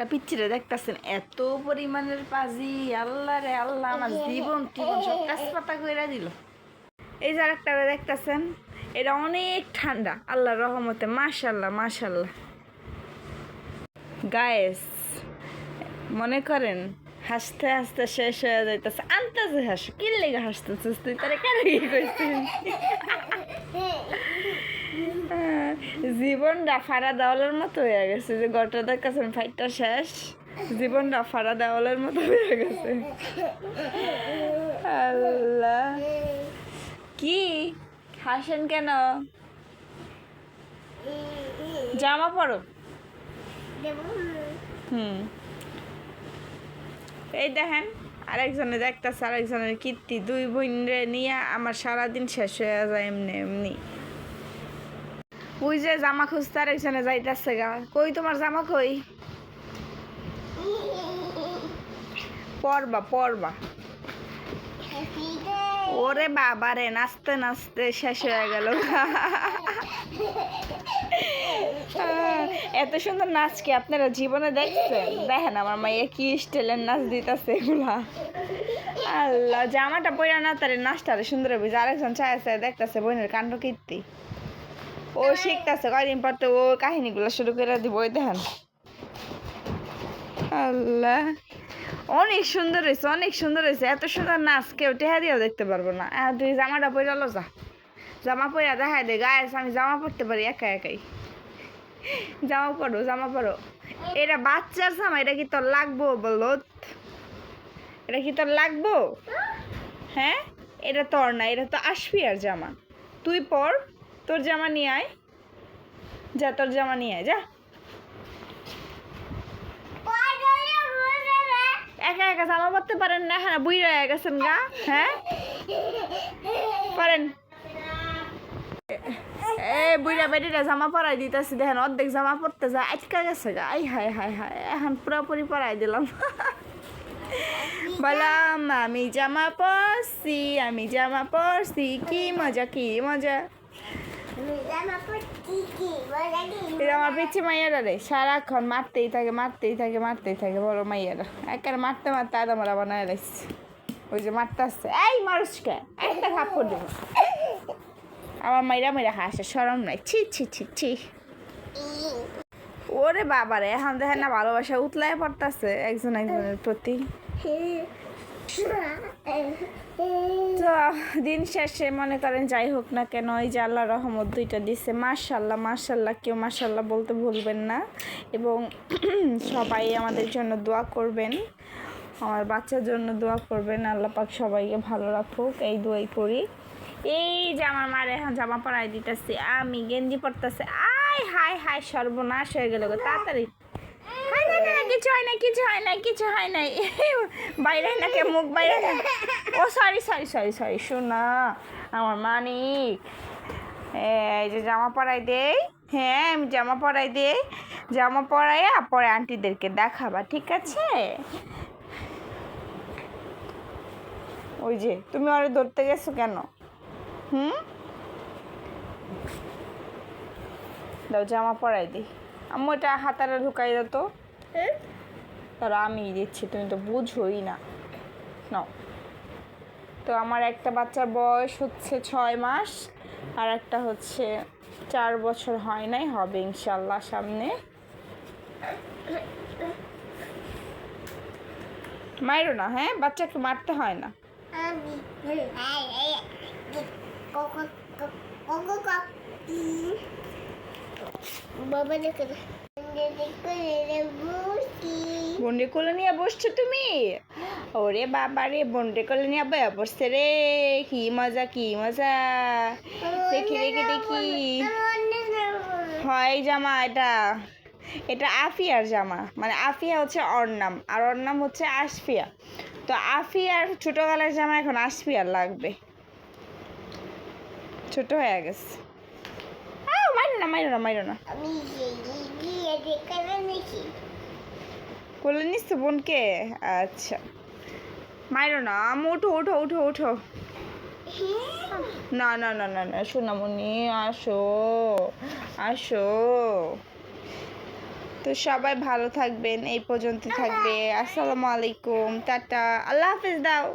একটা পিচ্ছিরে দেখতেছেন এত পরিমাণের পাজি আল্লাহ রে আল্লাহ আমার জীবন টিবন সব কাজ পাতা কইরা দিল। এই যে আরেকটা দেখতেছেন এটা অনেক ঠান্ডা আল্লাহ রহমতে মাশাল্লাহ মাশাল্লাহ গায়েস মনে করেন হাসতে হাসতে শেষ হয়ে যাইতেছে। আনতেছে হাস কি লেগে হাসতেছিস তুই তারা কেন কি করছিস জীবনটা ফাড়া দেওয়ালের মতো হয়ে গেছে যে গটা দেখাচ্ছেন ফাইটটা শেষ। জীবনটা ফাড়া দেওয়ালের মতো হয়ে গেছে। আল্লাহ। কি? হাসেন কেন? জামা পরো। হুম। এই দেখেন, আরেকজনে দেখতেছে, আরেকজনের কীর্তি। দুই বোনরে নিয়ে আমার সারাদিন শেষ হয়ে যায় এমনি এমনি। ওই যে জামা খুঁজতে আরেকজনে যাইতেছে গা। কই তোমার জামা কই? পরবা পরবা। ওরে বাবা রে নাচতে নাচতে শেষ হয়ে গেল। এত সুন্দর নাচ কি আপনারা জীবনে দেখছেন? দেখেন আমার মাইয়া কি স্টাইলের নাচ দিতেছে এগুলা। আল্লাহ, জামাটা পরে না তার নাচটা সুন্দর হবে আরেকজন চায় চায় দেখতেছে, বোনের কাণ্ড কীর্তি। ও শিখতেছে, কয়দিন পর তো ও কাহিনীগুলো শুরু করে দিব, ওই দেখেন। আল্লাহ, অনেক সুন্দর হয়েছে, অনেক সুন্দর হয়েছে। এত সুন্দর নাচ, কেউ টেহা দিয়েও দেখতে পারব না। আর তুই জামাটা পরে আলো যা। জামা পরে দেখাই দে গায়ে আমি জামা পরতে পারি একা একাই। জামা পরো জামা পরো। এটা বাচ্চার জামা, এটা কি তোর লাগবো বলো এটা কি তোর লাগবো? হ্যাঁ? এটা তোর না, এটা তো আসবি আর জামা। তুই পর। তোর জামা নিয়ে আয়। যা, তোর জামা নিয়ে আয়, যা। একা একা জামা পরতে পারেন না হ্যাঁ বুই রয়ে গেছেন গা হ্যাঁ? পারেন। এ বুইরা বেটিরা জামা পরাই দিতেছি, দেখেন, অর্ধেক জামা পরতে যা আটকা গেছে গা। আই হাই হাই হাই এখন পুরোপুরি পরাই দিলাম। বললাম, আমি জামা পরছি, আমি জামা পরছি, কি মজা কি মজা। এটা আমার পিছিয়ে মাইয়ারা রে সারাক্ষণ মারতেই থাকে মারতেই থাকে মারতেই থাকে বড় মাইয়ারা। একের মারতে মারতে আদা মারা বানায় লাগছে ওই যে মারতে আসছে এই মানুষকে একটা থাপ্পড় দেবো আমার মাইরা মাইরা হাসে সরম নাই। ছি ছি ছি ছি। ওরে বাবারে এখন দেখেন না ভালোবাসা উতলায় পড়তেছে একজন একজনের প্রতি। তো দিন শেষে মনে করেন যাই হোক না কেন এই যে আল্লাহ রহমত দুইটা দিছে। মার্শাল্লাহ মার্শাল্লাহ কেউ মার্শাল্লাহ বলতে ভুলবেন না। এবং সবাই আমাদের জন্য দোয়া করবেন। আমার বাচ্চার জন্য দোয়া করবেন। আল্লাহ পাক সবাইকে ভালো রাখুক। এই দোয়াই করি এই যে আমার মার এখন জামা পরাই দিতেছি। আমি গেঞ্জি পরতেছে। আয় হাই হাই সর্বনাশ হয়ে গেল তাড়াতাড়ি। না, কিছু হয় না কিছু হয় না কিছু হয় না বাইরে না কে মুখ, বাইরে না ও সরি সরি সরি সরি শোনা, আমার মানিক। এই যে জামা পরাই দেই হ্যাঁ আমি জামা পরাই দেই জামা পরাইয়া পরে আন্টিদেরকে দেখাবা, ঠিক আছে? ওই যে, তুমি ওরে ধরতে গেছো কেন? হুম? দাও, জামা পরাই দিই আমি ওটা হাতারে ঢুকাই দাও তো। তারা আমি দিচ্ছি তুমি তো বুঝোই না। নাও। তো আমার একটা বাচ্চার বয়স হচ্ছে ছয় মাস আর একটা হচ্ছে চার বছর হয় নাই হবে ইনশাল্লাহ সামনে। মাইরো না হ্যাঁ? বাচ্চাকে মারতে হয় না। বাবা বন্ডে কোলে নিয়ে বসছো তুমি? ওরে বাবা রে, বন্ডে কোলে নিয়ে বসছে রে। কি মজা কি মজা। দেখি দেখি দেখি। হয় জামা এটা। এটা আফিয়ার জামা। মানে আফিয়া হচ্ছে ওর নাম, আর ওর নাম হচ্ছে আশফিয়া। তো আফিয়ার ছোটো গলার জামা এখন আশফিয়ার লাগবে। ছোট হয়ে গেছে। না মাইরো না মাইরো না। কোলে নিচ্ছে বোনকে? আচ্ছা। মাইরো না আম উঠো উঠো উঠো উঠো। না না না না না সোনামণি আসো আসো। তো সবাই ভালো থাকবেন এই পর্যন্ত থাকবে। আসসালামু আলাইকুম টাটা। আল্লাহ হাফিজ দাও।